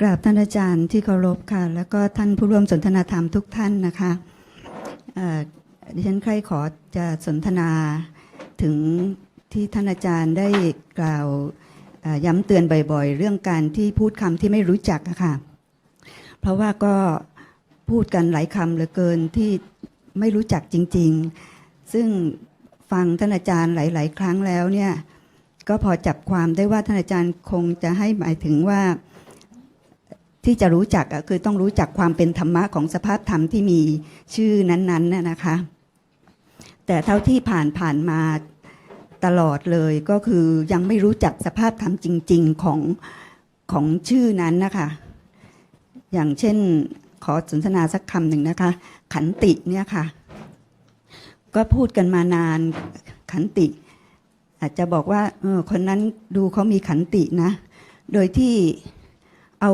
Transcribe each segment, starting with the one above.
กราบท่านอาจารย์ที่เคารพค่ะ แล้วก็ท่านผู้ร่วมสนทนาธรรมทุกท่านนะคะดิฉันใครขอจะสนทนาถึงที่ท่านอาจารย์ได้กล่าวย้ำเตือนบ่อยๆ เรื่องการที่พูดคำที่ไม่รู้จักะค่ะ เพราะว่าก็พูดกันหลายคำเหลือเกินที่ไม่รู้จักจริง ๆ ซึ่งฟังท่านอาจารย์หลาย ๆ ครั้งแล้วเนี่ยก็พอจับความได้ว่าท่านอาจารย์คงจะให้หมายถึงว่า ที่จะรู้จักคือต้องรู้จักความเป็นธรรมะของสภาพธรรมที่มีชื่อนั้นๆนะนะคะ แต่เท่าที่ผ่านผ่านมาตลอดเลยก็คือยังไม่รู้จักสภาพธรรมจริง ๆ ของของชื่อนั้นนะคะ อย่างเช่นขอสนทนาสักคำหนึ่งนะคะ ขันติเนี่ยค่ะ ก็พูดกันมานานขันติ อาจจะบอกว่าเออคนนั้นดูเขามีขันตินะ โดยที่เอา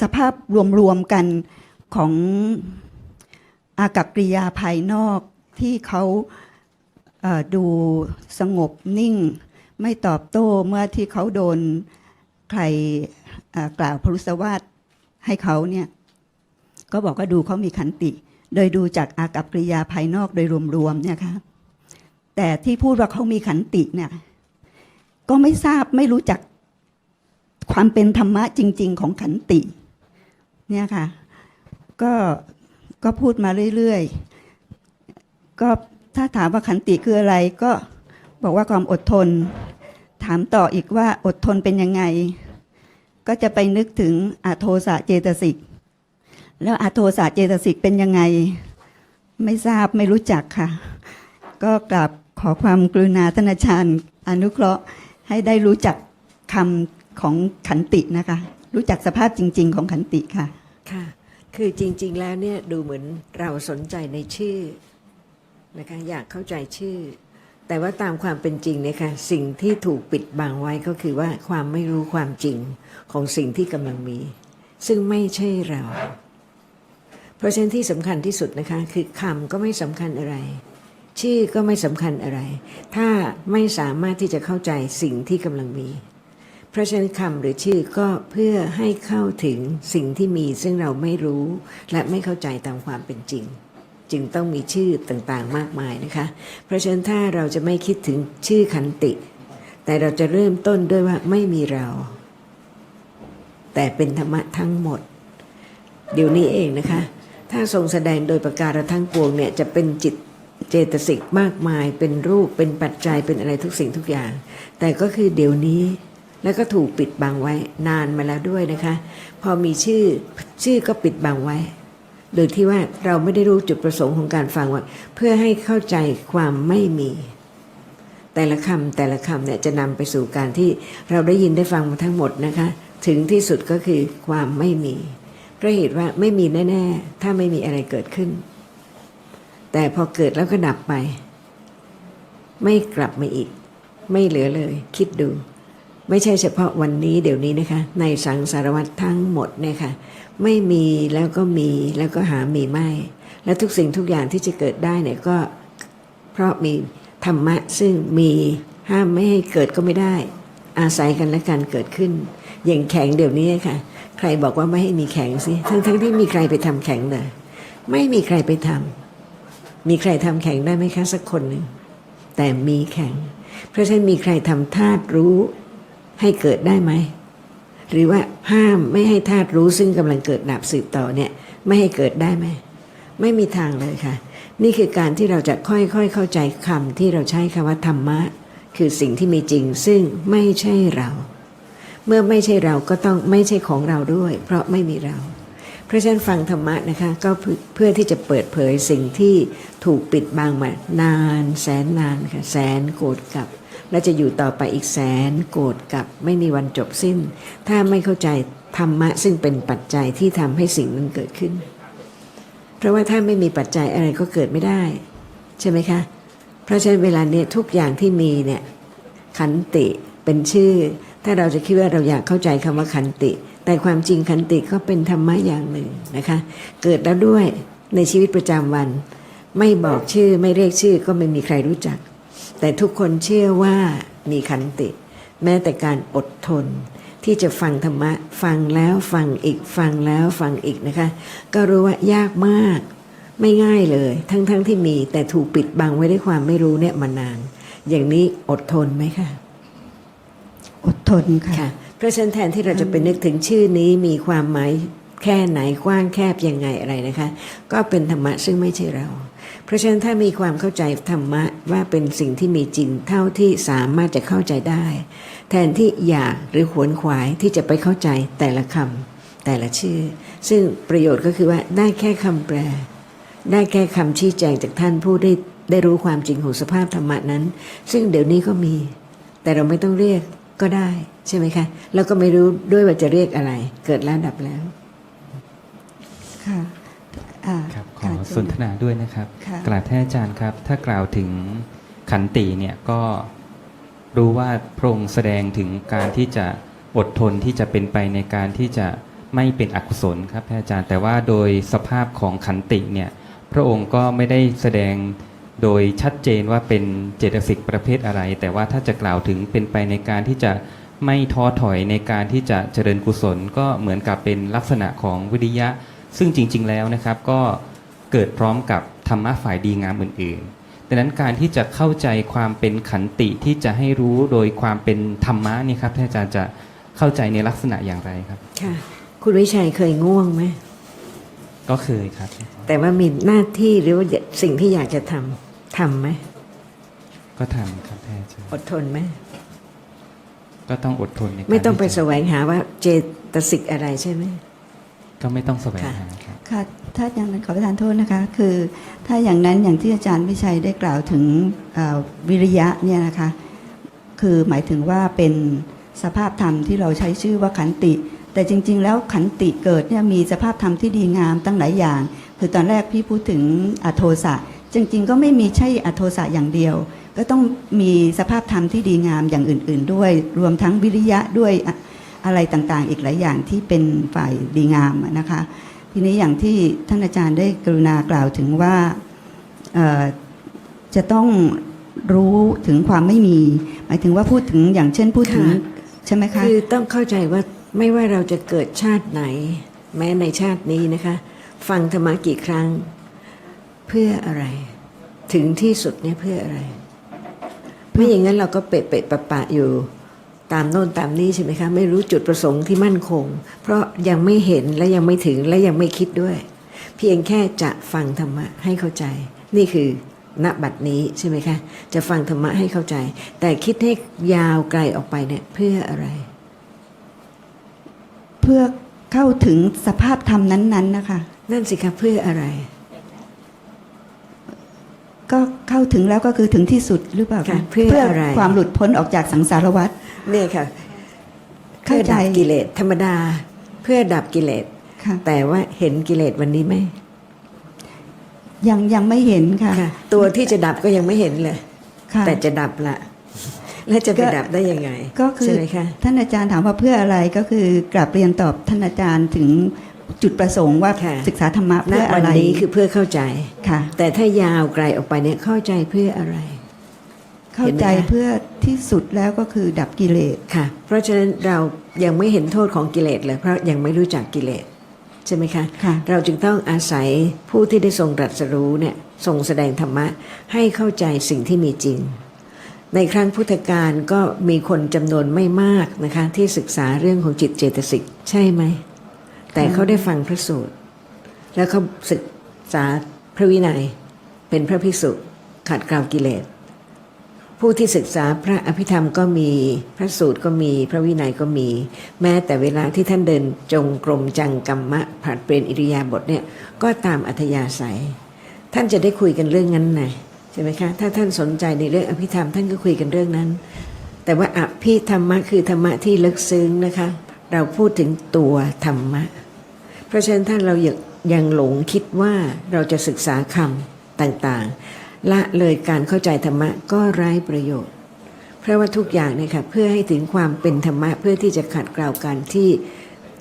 สภาพรวมๆกันของอากับกริยาภายนอกที่เขาเอ่อดูสงบนิ่ง ไม่ตอบโต้เมื่อที่เขาโดนใครกล่าวพรุษวาทให้เขาเนี่ยก็บอกว่าดูเขามีขันติ โดยดูจากอากับกริยาภายนอกโดยรวมๆเนี่ยค่ะแต่ที่พูดว่าเขามีขันติเนี่ยก็ไม่ทราบไม่รู้จักความเป็นธรรมะจริง ๆ ของขันติ เนี่ยค่ะ ก็ก็พูดมาเรื่อยๆ ก็ถ้าถามว่าขันติคืออะไรก็บอกว่าความอดทน ถามต่ออีกว่าอดทนเป็นยังไง ก็จะไปนึกถึงอาโทสะเจตสิก แล้วอาโทสะเจตสิกเป็นยังไง ไม่ทราบไม่รู้จักค่ะ ก็กราบขอความกรุณาท่านอาจารย์อนุเคราะห์ให้ได้รู้จักคำของขันตินะคะ รู้จักสภาพจริง ๆ ของขันติค่ะ ค่ะ คือจริง ๆ แล้วเนี่ยดูเหมือนเราสนใจในชื่อนะคะอยากเข้าใจชื่อ แต่ว่าตามความเป็นจริงเนี่ยค่ะสิ่งที่ถูกปิดบังไว้ก็คือว่าความไม่รู้ความจริงของสิ่งที่กำลังมี ซึ่งไม่ใช่เรา เพราะฉะนั้นที่สำคัญที่สุดนะคะ คือคำก็ไม่สำคัญอะไร ชื่อก็ไม่สำคัญอะไร ถ้าไม่สามารถที่จะเข้าใจสิ่งที่กำลังมี เพราะฉะนั้นคำหรือชื่อก็เพื่อให้เข้าถึงสิ่งที่มีซึ่งเราไม่รู้และไม่เข้าใจตามความเป็นจริง จึงต้องมีชื่อต่างๆมากมายนะคะ เพราะฉะนั้นถ้าเราจะไม่คิดถึงชื่อขันติ แต่เราจะเริ่มต้นด้วยว่าไม่มีเรา แต่เป็นธรรมะทั้งหมด เดี๋ยวนี้เองนะคะ ถ้าทรงแสดงโดยประการทั้งปวงเนี่ยจะเป็นจิตเจตสิกมากมาย เป็นรูปเป็นปัจจัยเป็นอะไรทุกสิ่งทุกอย่าง แต่ก็คือเดี๋ยวนี้ แล้วก็ถูกปิดบังไว้นานมาแล้วด้วยนะคะ พอมีชื่อชื่อก็ปิดบังไว้ โดยที่ว่าเราไม่ได้รู้จุดประสงค์ของการฟังว่าเพื่อให้เข้าใจความไม่มี แต่ละคำแต่ละคำเนี่ยจะนำไปสู่การที่เราได้ยินได้ฟังมาทั้งหมดนะคะ ถึงที่สุดก็คือความไม่มีเพราะเหตุว่าไม่มีแน่ๆ ถ้าไม่มีอะไรเกิดขึ้น แต่พอเกิดแล้วก็ดับไป ไม่กลับมาอีก ไม่เหลือเลย คิดดู ไม่ใช่เฉพาะวันนี้เดี๋ยวนี้นะคะ ในสังสารวัตรทั้งหมดเนี่ยค่ะไม่มีแล้วก็มีแล้วก็หามีไม่ และทุกสิ่งทุกอย่างที่จะเกิดได้เนี่ยก็เพราะมีธรรมะซึ่งมีห้ามไม่ให้เกิดก็ไม่ได้ อาศัยกันและการเกิดขึ้น อย่างแข็งเดี๋ยวนี้ค่ะ ใครบอกว่าไม่ให้มีแข็งสิทั้งทั้งที่มีใครไปทำแข็งเลยไม่มีใครไปทำมีใครทำแข็งได้ไหมคะสักคนหนึ่งแต่มีแข็ง เพราะฉะนั้นมีใครทำธาตุรู้ ให้เกิดได้ไหม หรือว่าห้ามไม่ให้ธาตุรู้ซึ่งกำลังเกิดดับสืบต่อเนี่ยไม่ให้เกิดได้ไหม ไม่มีทางเลยค่ะ นี่คือการที่เราจะค่อยๆเข้าใจคำที่เราใช้คำว่าธรรมะ คือสิ่งที่มีจริงซึ่งไม่ใช่เรา เมื่อไม่ใช่เราก็ต้องไม่ใช่ของเราด้วย เพราะไม่มีเราเพราะฉะนั้นฟังธรรมะนะคะก็เพื่อเพื่อที่จะเปิดเผยสิ่งที่ถูกปิดบังมานาน แสนนานค่ะแสนโกรธกับ และจะอยู่ต่อไปอีกแสนโกรธกับไม่มีวันจบสิ้น ถ้าไม่เข้าใจธรรมะซึ่งเป็นปัจจัยที่ทำให้สิ่งนั้นเกิดขึ้น เพราะว่าถ้าไม่มีปัจจัยอะไรก็เกิดไม่ได้ ใช่ไหมคะ เพราะฉะนั้นเวลาเนี้ทุกอย่างที่มีเนี่ยขันติเป็นชื่อ ถ้าเราจะคิดว่าเราอยากเข้าใจคำว่าขันติ แต่ความจริงขันติก็เป็นธรรมะอย่างหนึ่งนะคะ เกิดแล้วด้วยในชีวิตประจำวัน ไม่บอกชื่อไม่เรียกชื่อก็ไม่มีใครรู้จัก แต่ทุกคนเชื่อว่ามีขันติ แม้แต่การอดทน ที่จะฟังธรรมะ ฟังแล้วฟังอีกฟังแล้วฟังอีกนะคะ ก็รู้ว่ายากมาก ไม่ง่ายเลย ทั้งๆทที่มีแต่ถูกปิดบังไว้ด้วยความไม่รู้เนี่ยมานาน อย่างนี้อดทนไหมคะอดทนค่ะค่ะเพราะฉะนั้นแทนที่เราจะไปนึกถึงชื่อนี้มีความหมาย แค่ไหนกว้างแคบยังไงอะไรนะคะ ก็เป็นธรรมะซึ่งไม่ใช่เรา เพราะฉะนั้นถ้ามีความเข้าใจธรรมะว่าเป็นสิ่งที่มีจริงเท่าที่สามารถจะเข้าใจได้ แทนที่อยากหรือขวนขวายที่จะไปเข้าใจแต่ละคำแต่ละชื่อ ซึ่งประโยชน์ก็คือว่าได้แค่คำแปล ได้แค่คำชี้แจงจากท่านผู้ได้ได้รู้ความจริงของสภาพธรรมะนั้น ซึ่งเดี๋ยวนี้ก็มี แต่เราไม่ต้องเรียกก็ได้ใช่ไหมคะ แล้วก็ไม่รู้ด้วยว่าจะเรียกอะไร เกิดแล้วดับแล้ว ค่ะอ่าครับขอค่ะสนทนาด้วยนะครับค่ะกราบท่านอาจารย์ครับ ถ้ากล่าวถึงขันติเนี่ยก็รู้ว่าพระองค์แสดงถึงการที่จะอดทนที่จะเป็นไปในการที่จะไม่เป็นอกุศลครับท่านอาจารย์ แต่ว่าโดยสภาพของขันติเนี่ยพระองค์ก็ไม่ได้แสดงโดยชัดเจนว่าเป็นเจตสิกประเภทอะไร แต่ว่าถ้าจะกล่าวถึงเป็นไปในการที่จะไม่ท้อถอยในการที่จะเจริญกุศล ก็เหมือนกับเป็นลักษณะของวิริยะ ซึ่งจริง ๆ แล้วนะครับก็เกิดพร้อมกับธรรมะฝ่ายดีงามอื่นๆดังนั้นการที่จะเข้าใจความเป็นขันติที่จะให้รู้โดยความเป็นธรรมะนี่ครับท่านอาจารย์จะเข้าใจในลักษณะอย่างไรครับ ค่ะ คุณวิชัยเคยง่วงไหมก็เคยครับ แต่ว่ามีหน้าที่หรือว่าสิ่งที่อยากจะทำทำไหมก็ทำครับท่านอาจารย์อดทนไหมก็ต้องอดทนในการไม่ต้องไปที่แสจะวงหาว่าเจตสิกอะไรใช่ไหม ก็ไม่ต้องแสวงหาครับ ค่ะถ้าอย่างนั้นขอประทานโทษนะคะ คือถ้าอย่างนั้นอย่างที่อาจารย์วิชัยได้กล่าวถึงเอ่อวิริยะเนี่ยนะคะ คือหมายถึงว่าเป็นสภาพธรรมที่เราใช้ชื่อว่าขันติ แต่จริง ๆ แล้วขันติเกิดเนี่ยมีสภาพธรรมที่ดีงามตั้งหลายอย่าง คือตอนแรกพี่พูดถึงอโทสะจริง ๆ ก็ไม่มีใช่อโทสะอย่างเดียว ก็ต้องมีสภาพธรรมที่ดีงามอย่างอื่น ๆ ด้วย รวมทั้งวิริยะด้วย อะอะไรต่างๆ อีกหลายอย่างที่เป็นฝ่ายดีงามอะนะคะ ทีนี้อย่างที่ท่านอาจารย์ได้กรุณากล่าวถึงว่าเอ่อจะต้องรู้ถึงความไม่มี หมายถึงว่าพูดถึงอย่างเช่นพูดถึงค่ะใช่ไหมคะคือต้องเข้าใจว่าไม่ว่าเราจะเกิดชาติไหน แม้ในชาตินี้นะคะ ฟังธรรมะกี่ครั้งเพื่ออะไร ถึงที่สุดเนี่ยเพื่ออะไร ไม่อย่างนั้นเราก็เปะเปะปะปะอยู่ ตามโน่นตามนี้ใช่ไหมคะ ไม่รู้จุดประสงค์ที่มั่นคง เพราะยังไม่เห็นและยังไม่ถึงและยังไม่คิดด้วย เพียงแค่จะฟังธรรมะให้เข้าใจ นี่คือณบัดนี้ใช่ไหมคะ จะฟังธรรมะให้เข้าใจ แต่คิดให้ยาวไกลออกไปเนี่ยเพื่ออะไร เพื่อเข้าถึงสภาพธรรมนั้น ๆ นะคะ นั่นสิคะเพื่ออะไร ก็เข้าถึงแล้วก็คือถึงที่สุดหรือเปล่าค่ะคะเพื่ออะไรความหลุดพ้นออกจากสังสารวัฏ เนี่ยค่ะเข้าเพื่อใจดับกิเลสธรรมดา เพื่อดับกิเลสค่ะแต่ว่าเห็นกิเลสวันนี้ไหมยังยังไม่เห็นค่ะค่ะตัวที่จะดับก็ยังไม่เห็นเลยค่ะแต่จะดับละแล้วจะไปก็ดับได้ยังไง ก็คือใช่ไหมคะท่านอาจารย์ถามว่าเพื่ออะไรก็คือกลับเรียนตอบท่านอาจารย์ถึงจุดประสงค์ว่าค่ะศึกษาธรรมะณเพื่อวัอะนไรนี้คือเพื่อเข้าใจค่ะ แต่ถ้ายาวไกลออกไปเนี่ยเข้าใจเพื่ออะไร เข้าใจเห็นไหมคะเพื่อที่สุดแล้วก็คือดับกิเลสค่ะ เพราะฉะนั้นเรายังไม่เห็นโทษของกิเลสเลยเพราะยังไม่รู้จักกิเลสใช่ไหมคะค่ะเราจึงต้องอาศัยผู้ที่ได้ทรงตรัสรู้เนี่ยทรงแสดงธรรมะให้เข้าใจสิ่งที่มีจริง ในครั้งพุทธกาลก็มีคนจำนวนไม่มากนะคะที่ศึกษาเรื่องของจิตเจตสิกใช่ไหม แต่เขาได้ฟังพระสูตร แล้วเขาศึกษาพระวินัยเป็นพระภิกษุขัดเกลากิเลส ผู้ที่ศึกษาพระอภิธรรมก็มีพระสูตรก็มีพระวินัยก็มี แม้แต่เวลาที่ท่านเดินจงกรมจังกรรมะผัดเปลี่ยนอิริยาบถเนี่ยก็ตามอัธยาศัย ท่านจะได้คุยกันเรื่องนั้นไงใช่ไหมคะถ้าท่านสนใจในเรื่องอภิธรรมท่านก็คุยกันเรื่องนั้น แต่ว่าอภิธรรมะคือธรรมะที่ลึกซึ้งนะคะ เราพูดถึงตัวธรรมะ เพราะฉะนั้นถ้านเรายังยังหลงคิดว่าเราจะศึกษาคำต่างๆ ละเลยการเข้าใจธรรมะก็ไร้ประโยชน์ เพราะว่าทุกอย่างเนี่ยค่ะเพื่อให้ถึงความเป็นธรรมะเพื่อที่จะขัดเกลาการที่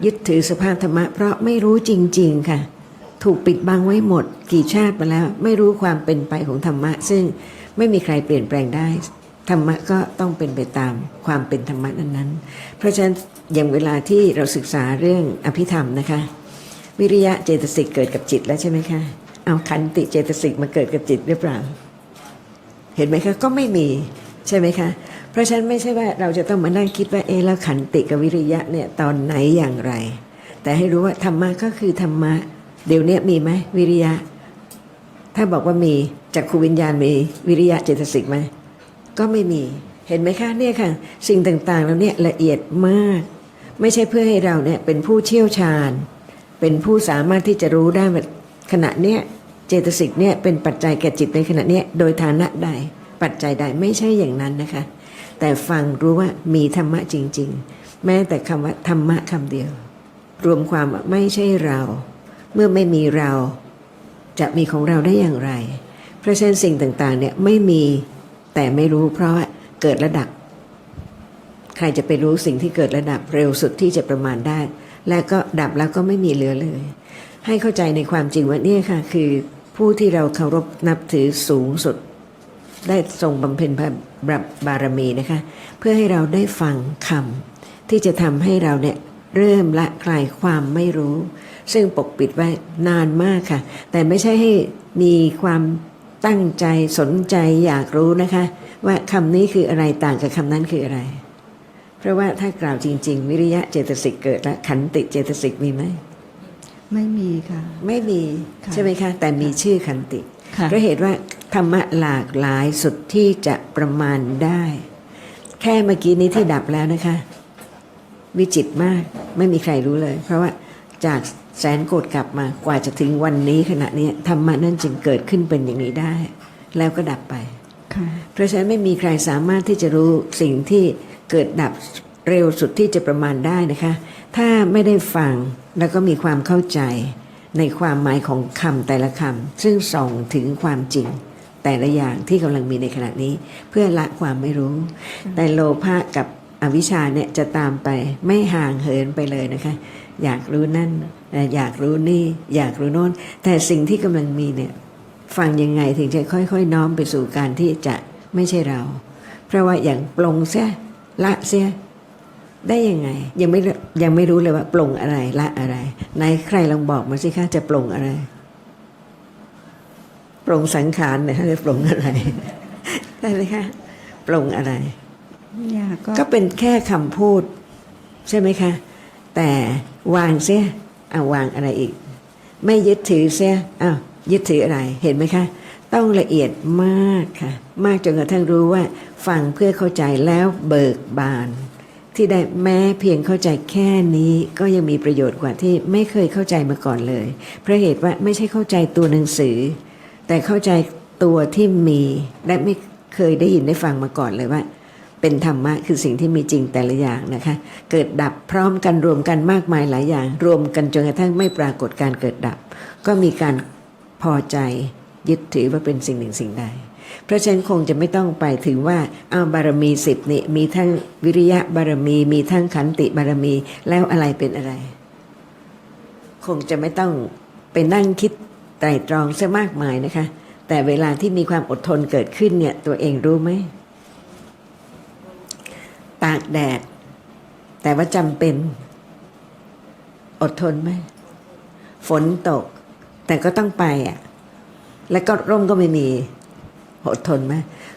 ยึดถือสภาพธรรมะ เพราะไม่รู้จริง ๆค่ะ ถูกปิดบังไว้หมด กี่ชาติมาแล้ว ไม่รู้ความเป็นไปของธรรมะ ซึ่งไม่มีใครเปลี่ยนแปลงได้ธรรมะก็ต้องเป็นไปตามความเป็นธรรมะนั้นๆ เพราะฉะนั้นอย่างเวลาที่เราศึกษาเรื่องอภิธรรมนะคะ วิริยะเจตสิกเกิดกับจิตแล้วใช่ไหมคะ เอาขันติเจตสิกมาเกิดกับจิตหรือเปล่า เห็นไหมคะก็ไม่มีใช่ไหมคะ เพราะฉะนั้นไม่ใช่ว่าเราจะต้องมานั่งคิดว่าเอะแล้วขันติกับวิริยะเนี่ยตอนไหนอย่างไร แต่ให้รู้ว่าธรรมะก็คือธรรมะ เดี๋ยวนี้มีไหมวิริยะ ถ้าบอกว่ามีจากครูวิญญาณมีวิริยะเจตสิกไหมก็ไม่มีเห็นไหมคะเนี่ยค่ะ สิ่งต่างๆแล้วเนี่ยละเอียดมาก ไม่ใช่เพื่อให้เราเนี่ยเป็นผู้เชี่ยวชาญ เป็นผู้สามารถที่จะรู้ได้ ขณะเนี้ยเจตสิกเนี่ยเป็นปัจจัยแก่จิตในขณะเนี้ยโดยฐานะใดปัจจัยใดไม่ใช่อย่างนั้นนะคะ แต่ฟังรู้ว่ามีธรรมะจริง ๆ แม้แต่คำว่าธรรมะคำเดียว รวมความว่าไม่ใช่เรา เมื่อไม่มีเราจะมีของเราได้อย่างไร เพราะฉะนั้นสิ่งต่างๆเนี่ยไม่มีแต่ไม่รู้เพราะว่าเกิดระดับ ใครจะไปรู้สิ่งที่เกิดระดับเร็วสุดที่จะประมาณได้ และก็ดับแล้วก็ไม่มีเหลือเลย ให้เข้าใจในความจริงว่านี่ค่ะคือผู้ที่เราเคารพนับถือสูงสุด ได้ทรงบำเพ็ญพระบารมีนะคะ เพื่อให้เราได้ฟังคำที่จะทำให้เราเนี่ยเริ่มละคลายความไม่รู้ ซึ่งปกปิดไว้นานมากค่ะ แต่ไม่ใช่ให้มีความตั้งใจสนใจอยากรู้นะคะ ว่าคำนี้คืออะไรต่างกับคำนั้นคืออะไร เพราะว่าถ้ากล่าวจริง ๆ วิริยะเจตสิกเกิดแล้วขันติเจตสิกมีไหม ไม่มีค่ะ ไม่มีค่ะใช่ไหมคะ แต่มีชื่อขันติค่ะเพราะเหตุว่าธรรมะหลากหลายสุดที่จะประมาณได้ แค่เมื่อกี้นี้ที่ดับแล้วนะคะ วิจิตรมากไม่มีใครรู้เลย เพราะว่าจากแสนโกรธกลับมากว่าจะถึงวันนี้ขณะนี้ธรรมะนั่นจึงเกิดขึ้นเป็นอย่างนี้ได้ แล้วก็ดับไปค่ะเพราะฉะนั้นไม่มีใครสามารถที่จะรู้สิ่งที่เกิดดับเร็วสุดที่จะประมาณได้นะคะ ถ้าไม่ได้ฟังแล้วก็มีความเข้าใจในความหมายของคำแต่ละคำซึ่งส่องถึงความจริง แต่ละอย่างที่กำลังมีในขณะนี้ เพื่อละความไม่รู้ แต่โลภะกับอวิชชาเนี่ยจะตามไปไม่ห่างเหินไปเลยนะคะ อยากรู้นั่นอยากรู้นี่ อยากรู้โน้นแต่สิ่งที่กำลังมีเนี่ยฟังยังไงถึงจะค่อย ๆ น้อมไปสู่การที่จะไม่ใช่เรา เพราะว่าอย่างปลงเสียละเสีย ได้ยังไง ยังไม่ยังไม่รู้เลยว่าปลงอะไรละอะไรไหนใครลองบอกมาสิคะจะปลงอะไรปลงสังขารเนี่ยจะปลงอะไรได้ไหมคะปลงอะไรอยากก็ก็เป็นแค่คำพูด ใช่ไหมคะ แต่วางเสียเอาวางอะไรอีก ไม่ยึดถือเสียอ้าวยึดถืออะไรเห็นไหมคะต้องละเอียดมากค่ะ มากจนกระทั่งรู้ว่า ฟังเพื่อเข้าใจแล้วเบิกบาน ที่ได้แม้เพียงเข้าใจแค่นี้ก็ยังมีประโยชน์กว่าที่ไม่เคยเข้าใจมาก่อนเลย เพราะเหตุว่าไม่ใช่เข้าใจตัวหนังสือ แต่เข้าใจตัวที่มีและไม่เคยได้ยินได้ฟังมาก่อนเลยว่า เป็นธรรมะคือสิ่งที่มีจริงแต่ละอย่างนะคะ เกิดดับพร้อมกันรวมกันมากมายหลายอย่าง รวมกันจนกระทั่งไม่ปรากฏการเกิดดับ ก็มีการพอใจ ยึดถือว่าเป็นสิ่งหนึ่งสิ่งใดเพราะฉะนั้นคงจะไม่ต้องไปถึงว่าเอาบารมีสิบนี่มีทั้งวิริยะบารมี มีทั้งขันติบารมีแล้วอะไรเป็นอะไร คงจะไม่ต้องไปนั่งคิดไตรตรองซะมากมายนะคะ แต่เวลาที่มีความอดทนเกิดขึ้นเนี่ยตัวเองรู้ไหมตากแดด แต่ว่าจำเป็น อดทนไหมฝนตก แต่ก็ต้องไปอะ แล้วก็ร่มก็ไม่มีอดทนไหม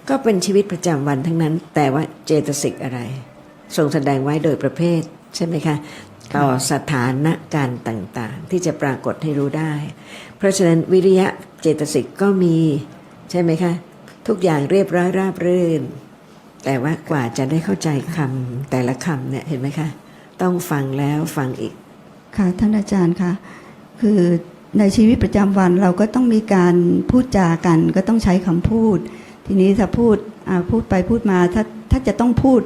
ก็เป็นชีวิตประจำวันทั้งนั้น แต่ว่าเจตสิกอะไร ทรงแสดงไว้โดยประเภท ใช่ไหมคะ ต่อสถานการณ์ต่างๆ ที่จะปรากฏให้รู้ได้ เพราะฉะนั้นวิริยะเจตสิกก็มีใช่ไหมคะ ทุกอย่างเรียบร้อยราบรื่น แต่ว่ากว่าจะได้เข้าใจคำแต่ละคำเนี่ยเห็นไหมคะ ต้องฟังแล้วฟังอีกค่ะท่านอาจารย์คะคือ ในชีวิตประจำวันเราก็ต้องมีการพูดจากัน ก็ต้องใช้คำพูด ทีนี้ถ้าพูดอ่าพูดไปพูดมาถ้าถ้าจะต้องพูด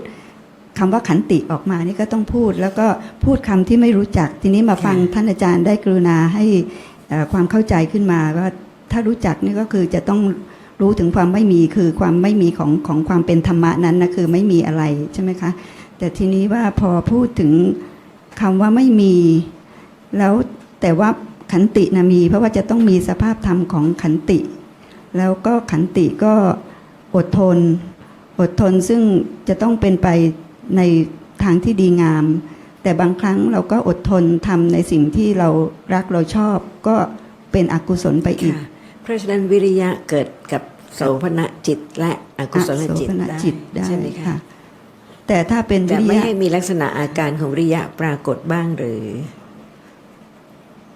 คำว่าขันติออกมานี่ก็ต้องพูด แล้วก็พูดคำที่ไม่รู้จัก ทีนี้มาฟังค่ะท่านอาจารย์ได้กรุณาให้เอ่อความเข้าใจขึ้นมาว่าถ้ารู้จักนี่ก็คือจะต้องรู้ถึงความไม่มีคือความไม่มีของของความเป็นธรรมะนั้นนะคือไม่มีอะไรใช่ไหมคะแต่ทีนี้ว่าพอพูดถึงคำว่าไม่มี แล้วแต่ว่า ขันตินะมี เพราะว่าจะต้องมีสภาพธรรมของขันติ แล้วก็ขันติก็อดทน อดทนซึ่งจะต้องเป็นไปในทางที่ดีงาม แต่บางครั้งเราก็อดทนทำในสิ่งที่เรารักเราชอบ ก็เป็นอกุศลไปอีกค่ะเพราะฉะนั้นวิริยะเกิดกับโสภณจิตและอกุศลจิตอโสภณได้จิตได้ใช่ไหมคะค่ะแต่ถ้าเป็นวิจะริไม่ยะให้มีลักษณะอาการของวิริยะปรากฏบ้างหรือ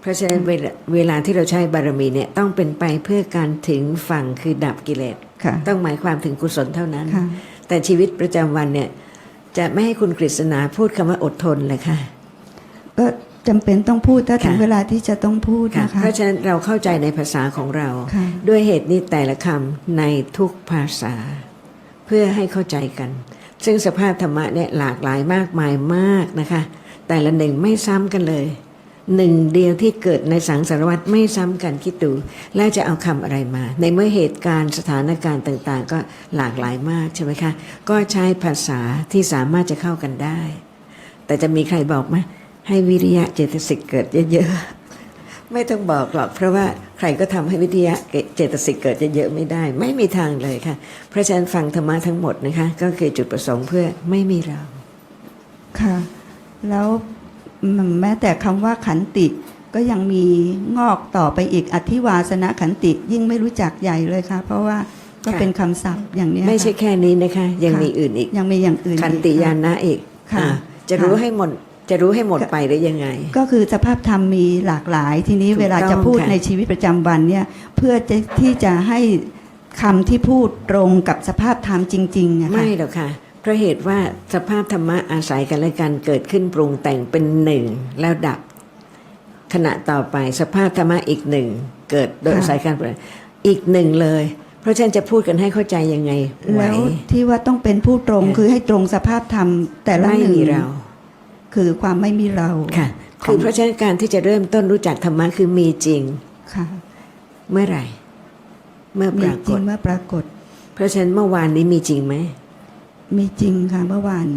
เพราะฉะนั้นเวลาเวลาที่เราใช้บารมีเนี่ยต้องเป็นไปเพื่อการถึงฝั่งคือดับกิเลสค่ะต้องหมายความถึงกุศลเท่านั้นค่ะแต่ชีวิตประจำวันเนี่ยจะไม่ให้คุณกฤษณาพูดคำว่าอดทนเลยค่ะก็จำเป็นต้องพูดถ้าถึงค่ะเวลาที่จะต้องพูดค่ะนะคะเพราะฉะนั้นเราเข้าใจในภาษาของเราค่ะด้วยเหตุนี้แต่ละคำในทุกภาษา เพื่อให้เข้าใจกัน ซึ่งสภาพธรรมะเนี่ยหลากหลายมากมายมากนะคะ แต่ละหนึ่งไม่ซ้ำกันเลย หนึ่งเดียวที่เกิดในสังสารวัตรไม่ซ้ำกันคิดดู แล้วจะเอาคำอะไรมา ในเมื่อเหตุการณ์สถานการณ์ต่างๆ ก็หลากหลายมากใช่ไหมคะ ก็ใช้ภาษาที่สามารถจะเข้ากันได้ แต่จะมีใครบอกไหมให้วิริยะเจตสิกเกิดเยอะๆ ไม่ต้องบอกหรอก เพราะว่าใครก็ทำให้วิทยะเจตสิกเกิดเยอะๆไม่ได้ ไม่มีทางเลยค่ะ เพราะฉะนั้นฟังธรรมะทั้งหมดนะคะ ก็คือจุดประสงค์เพื่อไม่มีเราค่ะ แล้ว แม้แต่คำว่าขันติก็ยังมีงอกต่อไปอีกอธิวาสนะขันติ ยิ่งไม่รู้จักใหญ่เลยค่ะ เพราะว่าก็ค่ะเป็นคำศัพท์อย่างเนี้ยไม่ใช่ค่ะแค่นี้นะคะ ยังค่ะมีอื่นอีก ยังมีอย่างอื่นขันอีกติค่ะยานะอีกค่ะอ่าจะรู้ค่ะให้หมดจะรู้ให้หมดไปหรือยังไง ก็คือสภาพธรรมมีหลากหลาย ทีนี้ถูกเวลาต้องจะพูดค่ะในชีวิตประจำวันเนี่ยเพื่อจะที่จะให้คำที่พูดตรงกับสภาพธรรมจริงๆอะค่ะไม่หรอกค่ะ เพราะเหตุว่าสภาพธรรมะอาศัยกันและกันเกิดขึ้นปรุงแต่งเป็นหนึ่งแล้วดับ ขณะต่อไปสภาพธรรมะอีกหนึ่งเกิดโดยค่ะอาศัยการปรุงอีกหนึ่งเลย เพราะฉะนั้นจะพูดกันให้เข้าใจยังไงไหวแล้วที่ว่าต้องเป็นผู้ตรงค่ะคือให้ตรงสภาพธรรม แต่ละไม่หนึ่งมีเรา คือความไม่มีเราค่ะของคือเพราะฉะนั้นการที่จะเริ่มต้นรู้จักธรรมะคือมีจริงค่ะ เมื่อไหร่ เมื่อปมีราจกริฏงเมื่อปรากฏ เพราะฉะนั้นเมื่อวานนี้มีจริงไหม มีจริงค่ะเมื่อวาน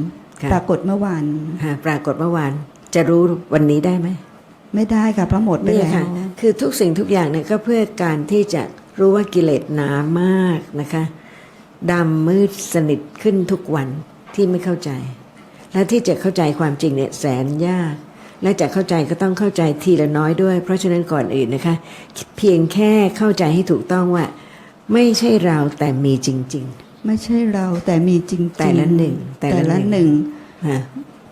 ค่ะ ปรากฏเมื่อวานฮะปรากฏเมื่อวาน จะรู้วันนี้ได้ไหมไม่ได้ค่ะเพราะหมดไปนี่แล้วค่ะคือทุกสิ่งทุกอย่างเนี่ยก็เพื่อการที่จะรู้ว่ากิเลสหนามากนะคะดำมืดสนิทขึ้นทุกวันที่ไม่เข้าใจ และที่จะเข้าใจความจริงเนี่ยแสนยาก และจะเข้าใจก็ต้องเข้าใจทีละน้อยด้วย เพราะฉะนั้นก่อนอื่นนะคะ เพียงแค่เข้าใจให้ถูกต้องว่า ไม่ใช่เราแต่มีจริง ไม่ใช่เราแต่มีจริงๆแต่ละหนึ่งแต่แต่ละละหหนึ่นึ่งงๆฮะ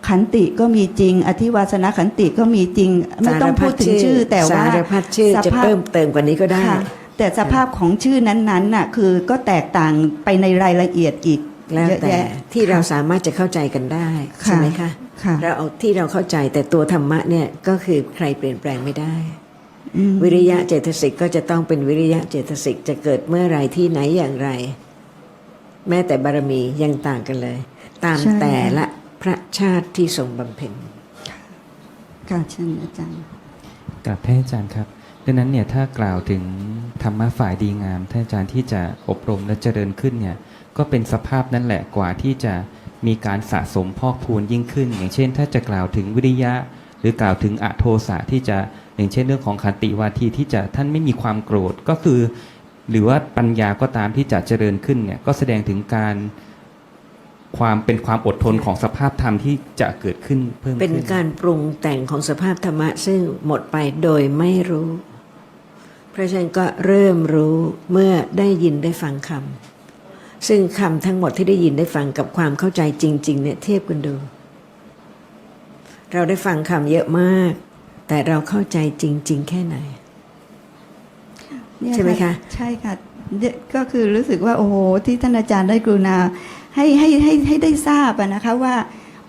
ขันติก็มีจริง อธิวาสนะขันติก็มีจริง ไม่ต้องพูดถึงชื่อ แต่ว่าสารพัดชื่อสจะภาพเพิ่มเติมกว่านี้ก็ได้ค่ะแต่สภาพของชื่อนั้นๆน่ะคือก็แตกต่างไปในรายละเอียดอีกแล้วเยอะแต่แยะที่เราสามารถจะเข้าใจกันได้ค่ะใช่ไหมคะค่ะเราเอาที่เราเข้าใจแต่ตัวธรรมะเนี่ยก็คือใครเปลี่ยนแปลงไม่ได้อืมวิริยะเจตสิกก็จะต้องเป็นวิริยะเจตสิกจะเกิดเมื่อไรที่ไหนอย่างไร แม้แต่บารมียังต่างกันเลย ตามใช่ แต่ละพระชาติที่ทรงบำเพ็ญ ค่ะเช่นอาจารย์ กับท่านอาจารย์ครับดังนั้นเนี่ยถ้ากล่าวถึงธรรมะฝ่ายดีงามท่านอาจารย์ที่จะอบรมและเจริญขึ้นเนี่ยก็เป็นสภาพนั่นแหละกว่าที่จะมีการสะสมพอกพูนยิ่งขึ้น อย่างเช่น ถ้าจะกล่าวถึงวิริยะ หรือกล่าวถึงอโทสะที่จะอย่างเช่นเรื่องของขันติวาทีที่จะท่านไม่มีความโกรธก็คือ หรือว่าปัญญาก็ตามที่จะเจริญขึ้นเนี่ยก็แสดงถึงการความเป็นความอดทนของสภาพธรรมที่จะเกิดขึ้นเพิ่มขึ้นเป็นการปรุงแต่งของสภาพธรรมะซึ่งหมดไปโดยไม่รู้ เพราะฉะนั้นก็เริ่มรู้เมื่อได้ยินได้ฟังคำซึ่งคำทั้งหมดที่ได้ยินได้ฟังกับความเข้าใจจริง ๆ เนี่ยเทียบกันดู เราได้ฟังคำเยอะมาก แต่เราเข้าใจจริง ๆ แค่ไหน เนี่ยใช่ไหมคะ ใช่ค่ะเนี่ยก็คือรู้สึกว่าโอ้โหที่ท่านอาจารย์ได้กรุณาให้ให้ให้ให้ได้ทราบอะนะคะว่า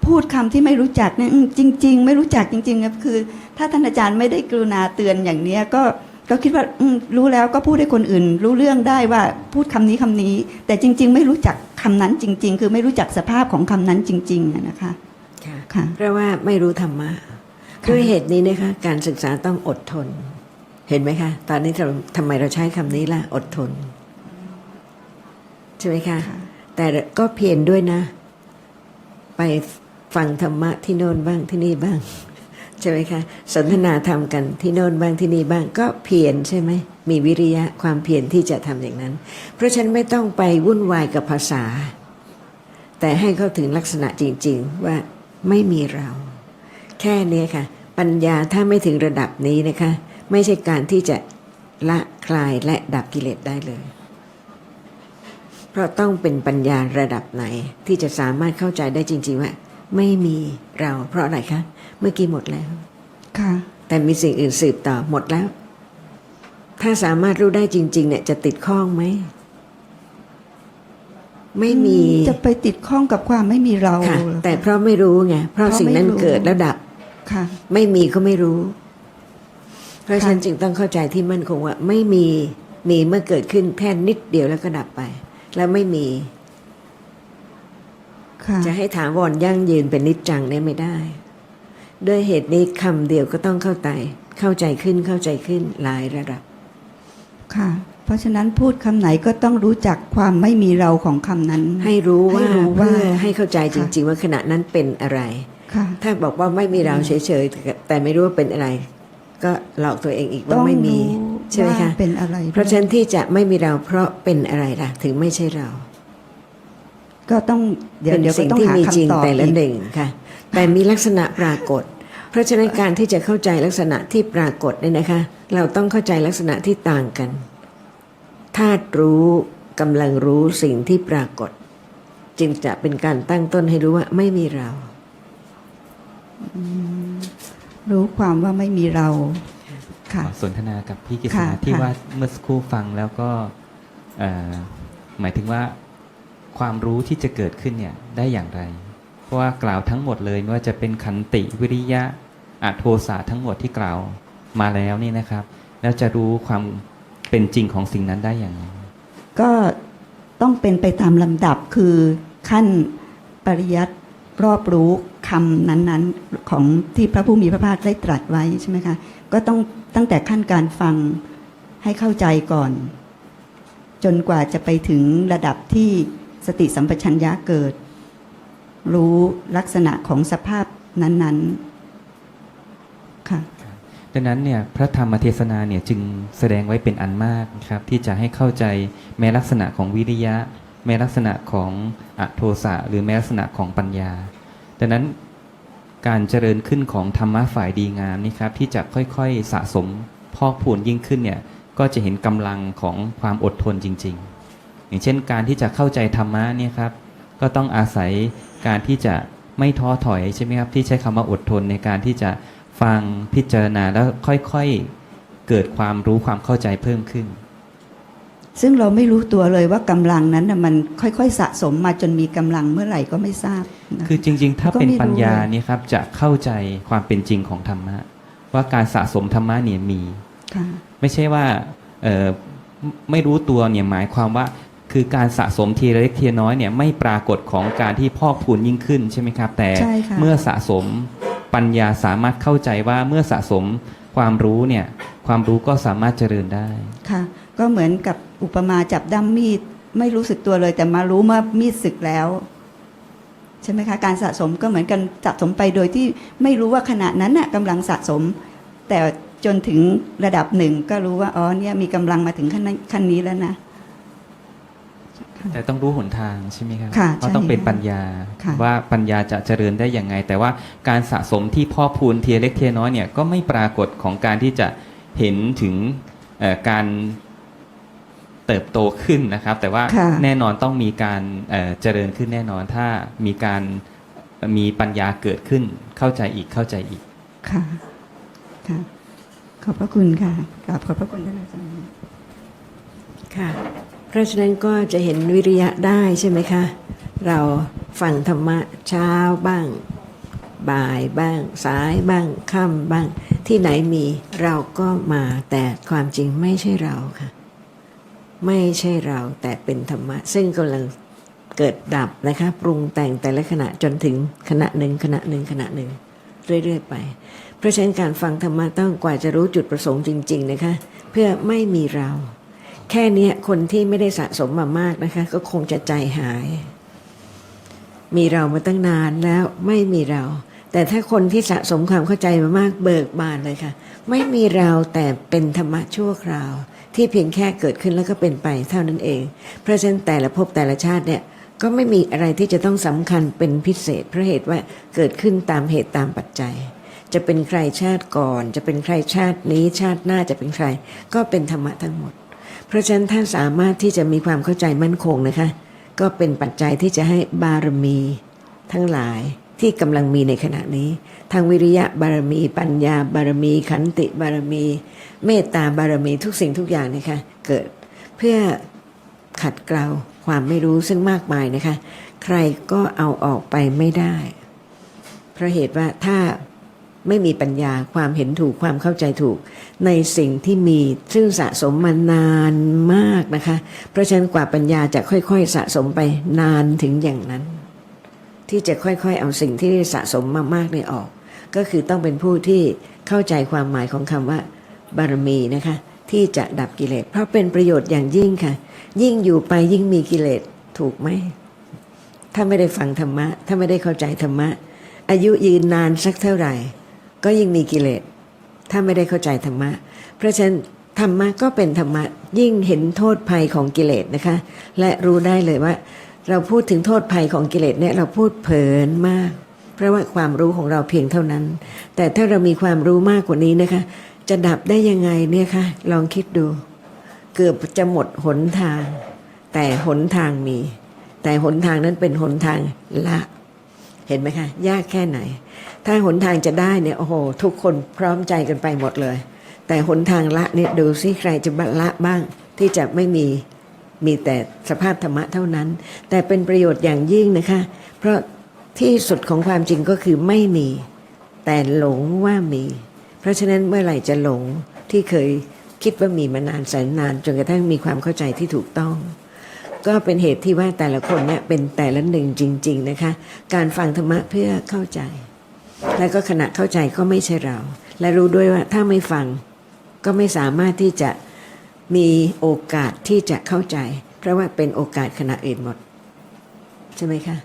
พูดคำที่ไม่รู้จักเนี่ยอืมจริง ๆ ไม่รู้จักจริงๆครับคือ ถ้าท่านอาจารย์ไม่ได้กรุณาเตือนอย่างเนี้ยก็ก็คิดว่าอืมรู้แล้วก็พูดให้คนอื่น รู้เรื่องได้ว่าพูดคำนี้คำนี้ แต่จริง ๆ ไม่รู้จักคำนั้นจริง ๆ คือไม่รู้จักสภาพของคำนั้นจริงๆอะนะคะค่ะค่ะเพราะว่าไม่รู้ธรรมะด้วยเหตุนี้นะคะการศึกษาต้องอดทน เห็นไหมคะ ตอนนี้เราทำไมเราใช้คำนี้ล่ะ อดทน ใช่ไหมคะค่ะแต่ก็เพียรด้วยนะ ไปฟังธรรมะที่โน่นบ้างที่นี่บ้าง ใช่ไหมคะ สนทนาธรรมกันที่โน่นบ้างที่นี่บ้าง ก็เพียรใช่ไหม มีวิริยะความเพียรที่จะทำอย่างนั้น เพราะฉะนันไม่ต้องไปวุ่นวายกับภาษา แต่ให้เข้าถึงลักษณะจริง ๆ ว่าไม่มีเรา แค่เนี้ยค่ะ ปัญญาถ้าไม่ถึงระดับนี้นะคะ ไม่ใช่การที่จะละคลายและดับกิเลสได้เลย เพราะต้องเป็นปัญญาระดับไหนที่จะสามารถเข้าใจได้จริง ๆ ว่า ไม่มีเราเพราะอะไรคะ เมื่อกี้หมดแล้ว ค่ะ แต่มีสิ่งอื่นสืบต่อหมดแล้ว ถ้าสามารถรู้ได้จริง ๆ เนี่ยจะติดข้องไหมไม่มีจะไปติดข้องกับความไม่มีเราค่ะเหรอคะแต่เพราะไม่รู้ไงเพราะเพราะสิ่งนั้นไม่รู้เกิดแล้วดับค่ะ ไม่มีก็ไม่รู้ เพราะค่ะฉะนั้นจึงต้องเข้าใจที่มั่นคงว่าไม่มีมีเมื่อเกิดขึ้นแค่นิดเดียวแล้วก็ดับไป แล้วไม่มีค่ะจะให้ถาวรยั่งยืนเป็นนิจจังเนี่ยไม่ได้ ด้วยเหตุนี้คำเดียวก็ต้องเข้าใจ เข้าใจขึ้นเข้าใจขึ้นหลายระดับ ค่ะ เพราะฉะนั้นพูดคำไหนก็ต้องรู้จักความไม่มีเราของคำนั้น ให้รู้ว่าให้รู้ว่าเพื่อให้เข้าใจจริง ๆ ว่าขณะนั้นเป็นอะไรค่ะถ้าบอกว่าไม่มีเราเฉยๆแต่ไม่รู้ว่าเป็นอะไร ก็หลอกตัวเองอีกต้ว่าองไม่มีรู้ใช่ไหมว่าคะเป็นอะไร เพราะฉะนั้นที่จะไม่มีเราเพราะเป็นอะไรล่ะ ถึงไม่ใช่เรา ก็ต้องเดี๋ยวเป็นเดี๋ยวก็สิ่งต้องที่หามีจริงคำตอบแต่ละอีกหนึ่งค่ะ แต่มีลักษณะปรากฏ เพราะฉะนั้นการที่จะเข้าใจลักษณะที่ปรากฏเนี่ยนะคะ เราต้องเข้าใจลักษณะที่ต่างกันธาตุรู้กำลังรู้สิ่งที่ปรากฏ จึงจะเป็นการตั้งต้นให้รู้ว่าไม่มีเรา รู้ความว่าไม่มีเราค่ะขอสนทนากับพี่กิษค่ะณะที่ค่ะว่าเมื่อสักครู่ฟังแล้วก็เอ่อหมายถึงว่าความรู้ที่จะเกิดขึ้นเนี่ยได้อย่างไร เพราะว่ากล่าวทั้งหมดเลยไม่ว่าจะเป็นขันติวิริยะอาโทสะทั้งหมดที่กล่าวมาแล้วนี่นะครับ แล้วจะรู้ความเป็นจริงของสิ่งนั้นได้อย่างไร ก็ต้องเป็นไปตามลำดับคือขั้นปริยัติรอบรู้ คำนั้นๆของที่พระผู้มีพระภาคได้ตรัสไว้ใช่ไหมคะก็ต้องตั้งแต่ขั้นการฟังให้เข้าใจก่อน จนกว่าจะไปถึงระดับที่สติสัมปชัญญะเกิด รู้ลักษณะของสภาพนั้นๆค่ะดังนั้นเนี่ยพระธรรมเทศนาเนี่ยจึงแสดงไว้เป็นอันมากนะครับ ที่จะให้เข้าใจแม้ลักษณะของวิริยะ แม้ลักษณะของอโทสะหรือแม้ลักษณะของปัญญาดังนั้น การเจริญขึ้นของธรรมะฝ่ายดีงามนี่ครับที่จะค่อยๆสะสมพอกพูนยิ่งขึ้นเนี่ยก็จะเห็นกำลังของความอดทนจริง ๆ อย่างเช่นการที่จะเข้าใจธรรมะเนี่ยครับก็ต้องอาศัยการที่จะไม่ท้อถอยใช่ไหมครับที่ใช้คำว่าอดทนในการที่จะฟังพิจารณาแล้วค่อยๆเกิดความรู้ความเข้าใจเพิ่มขึ้น ซึ่งเราไม่รู้ตัวเลยว่ากำลังนั้นน่ะมันค่อยๆสะสมมาจนมีกำลังเมื่อไหร่ก็ไม่ทราบนะคือจริง ๆ ถ้าก็เป็นไม่รู้ปัญญาเลยนี่ครับจะเข้าใจความเป็นจริงของธรรมะ ว่าการสะสมธรรมะเนี่ยมีค่ะไม่ใช่ว่าเอ่อไม่ไม่รู้ตัวเนี่ยหมายความว่าคือการสะสมทีละเล็กทีละน้อยเนี่ยไม่ปรากฏของการที่พอกพูนยิ่งขึ้นใช่ไหมครับ แต่ใช่ค่ะเมื่อสะสมปัญญาสามารถเข้าใจว่าเมื่อสะสมความรู้เนี่ยความรู้ก็สามารถเจริญได้ค่ะ ก็เหมือนกับอุปมาจับด้ามมีด ไม่รู้สึกตัวเลย แต่มารู้เมื่อมีดสึกแล้ว ใช่ไหมคะการสะสมก็เหมือนกันสะสมไปโดยที่ไม่รู้ว่าขณะนั้นน่ะกำลังสะสม แต่จนถึงระดับหนึ่งก็รู้ว่าอ๋อเนี่ยมีกำลังมาถึงขั้นนั้นขั้นนี้แล้วนะแต่ต้องรู้หนทางใช่ไหมครับค่ะเพราะต้องเป็นปัญญาค่ะว่าปัญญาจะเจริญได้อย่างไง แต่ว่าการสะสมที่พ่อพูนเทียเล็กเทียน้อยเนี่ยก็ไม่ปรากฏของการที่จะเห็นถึงเอ่อการ เติบโตขึ้นนะครับ แต่ว่าค่ะแน่นอนต้องมีการเอ่อเจริญขึ้นแน่นอนถ้ามีการมีปัญญาเกิดขึ้นเข้าใจอีกเข้าใจอีก ค่ะ ค่ะ ขอบพระคุณค่ะกราบขอบพระคุณท่านอาจารย์ ค่ะ เพราะฉะนั้นก็จะเห็นวิริยะได้ใช่ไหมคะ เราฟังธรรมะเช้าบ้าง บ่ายบ้าง สายบ้างค่ำบ้าง ที่ไหนมีเราก็มาแต่ความจริงไม่ใช่เราค่ะ ไม่ใช่เราแต่เป็นธรรมะ ซึ่งกำลังเกิดดับนะคะปรุงแต่งแต่ละขณะจนถึงขณะหนึ่งขณะหนึ่งขณะหนึ่งเรื่อย ๆ ไป เพราะฉะนั้นการฟังธรรมะต้องกว่าจะรู้จุดประสงค์จริง ๆ นะคะ เพื่อไม่มีเรา แค่นี้คนที่ไม่ได้สะสมมามากนะคะ ก็คงจะใจหาย มีเรามาตั้งนานแล้วไม่มีเรา แต่ถ้าคนที่สะสมความเข้าใจมามากเบิกบานเลยค่ะ ไม่มีเราแต่เป็นธรรมะชั่วคราว ที่เพียงแค่เกิดขึ้นแล้วก็เป็นไปเท่านั้นเอง เพราะฉะนั้นแต่ละภพแต่ละชาติเนี่ยก็ไม่มีอะไรที่จะต้องสำคัญเป็นพิเศษเพราะเหตุว่าเกิดขึ้นตามเหตุตามปัจจัย จะเป็นใครชาติก่อน จะเป็นใครชาตินี้ชาติหน้าจะเป็นใคร ก็เป็นธรรมะทั้งหมด เพราะฉะนั้นถ้านสามารถที่จะมีความเข้าใจมั่นคงนะคะ ก็เป็นปัจจัยที่จะให้บารมีทั้งหลาย ที่กำลังมีในขณะนี้ ทางวิริยะบารมี ปัญญาบารมี ขันติบารมี เมตตาบารมีทุกสิ่งทุกอย่างนะคะเกิดเพื่อขัดเกลาความไม่รู้ซึ่งมากมายนะคะ ใครก็เอาออกไปไม่ได้ เพราะเหตุว่าถ้าไม่มีปัญญาความเห็นถูกความเข้าใจถูก ในสิ่งที่มีซึ่งสะสมมานานมากนะคะ เพราะฉะนั้นกว่าปัญญาจะค่อยๆสะสมไปนานถึงอย่างนั้น ที่จะค่อยๆ เอาสิ่งที่สะสมมากเนี่ยออก ก็คือต้องเป็นผู้ที่เข้าใจความหมายของคำว่า บารมีนะคะ ที่จะดับกิเลส เพราะเป็นประโยชน์อย่างยิ่งค่ะ ยิ่งอยู่ไปยิ่งมีกิเลสถูกไหมถ้าไม่ได้ฟังธรรมะ ถ้าไม่ได้เข้าใจธรรมะ อายุยืนนานสักเท่าไหร่ ก็ยิ่งมีกิเลส ถ้าไม่ได้เข้าใจธรรมะ เพราะฉะนั้นธรรมะก็เป็นธรรมะ ยิ่งเห็นโทษภัยของกิเลสนะคะ และรู้ได้เลยว่า เราพูดถึงโทษภัยของกิเลสเนี่ยเราพูดเผลนมาก เพราะว่าความรู้ของเราเพียงเท่านั้น แต่ถ้าเรามีความรู้มากกว่านี้นะคะ จะดับได้ยังไงเนี่ยคะลองคิดดู เกือบจะหมดหนทาง แต่หนทางมี แต่หนทางนั้นเป็นหนทางละเห็นไหมคะ ยากแค่ไหน ถ้าหนทางจะได้เนี่ยโอ้โห ทุกคนพร้อมใจกันไปหมดเลย แต่หนทางละเนี่ยดูซิใครจะละบ้างที่จะไม่มี มีแต่สภาพธรรมะเท่านั้น แต่เป็นประโยชน์อย่างยิ่งนะคะ เพราะที่สุดของความจริงก็คือไม่มี แต่หลงว่ามี เพราะฉะนั้นเมื่อไหร่จะหลงที่เคยคิดว่ามีมานานแสนนานจนกระทั่งมีความเข้าใจที่ถูกต้อง ก็เป็นเหตุที่ว่าแต่ละคนเนี่ยเป็นแต่ละหนึ่งจริง ๆนะคะ การฟังธรรมะเพื่อเข้าใจ และก็ขณะเข้าใจก็ไม่ใช่เรา และรู้ด้วยว่าถ้าไม่ฟังก็ไม่สามารถที่จะ มีโอกาสที่จะเข้าใจ เพราะว่าเป็นโอกาสขณะอื่นหมด ใช่ไหมคะ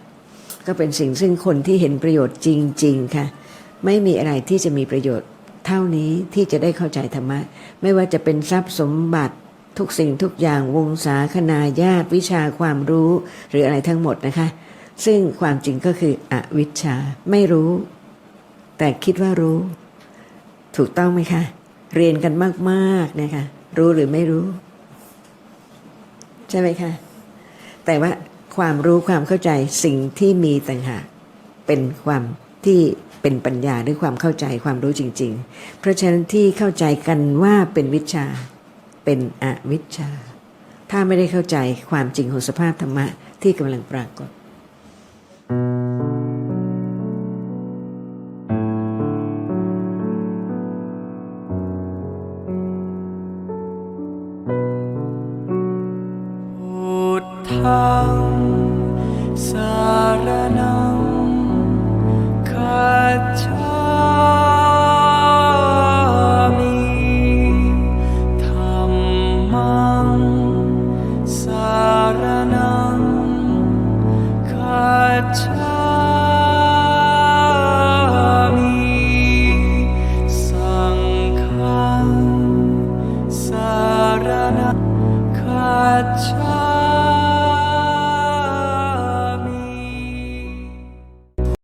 ก็เป็นสิ่งซึ่งคนที่เห็นประโยชน์จริง ๆ ค่ะ ไม่มีอะไรที่จะมีประโยชน์เท่านี้ที่จะได้เข้าใจธรรมะ ไม่ว่าจะเป็นทรัพย์สมบัติทุกสิ่งทุกอย่างวงศาคณาญาติวิชาความรู้หรืออะไรทั้งหมดนะคะ ซึ่งความจริงก็คืออวิชชาไม่รู้ แต่คิดว่ารู้ ถูกต้องไหมคะ เรียนกันมากๆนะคะ รู้หรือไม่รู้ ใช่ไหมคะ แต่ว่าความรู้ความเข้าใจสิ่งที่มีต่างหากเป็นความที่เป็นปัญญาหรือความเข้าใจความรู้จริง ๆ เพราะฉะนั้นที่เข้าใจกันว่าเป็นวิชา เป็นอวิชชา ถ้าไม่ได้เข้าใจความจริงของสภาพธรรมะที่กำลังปรากฏพุท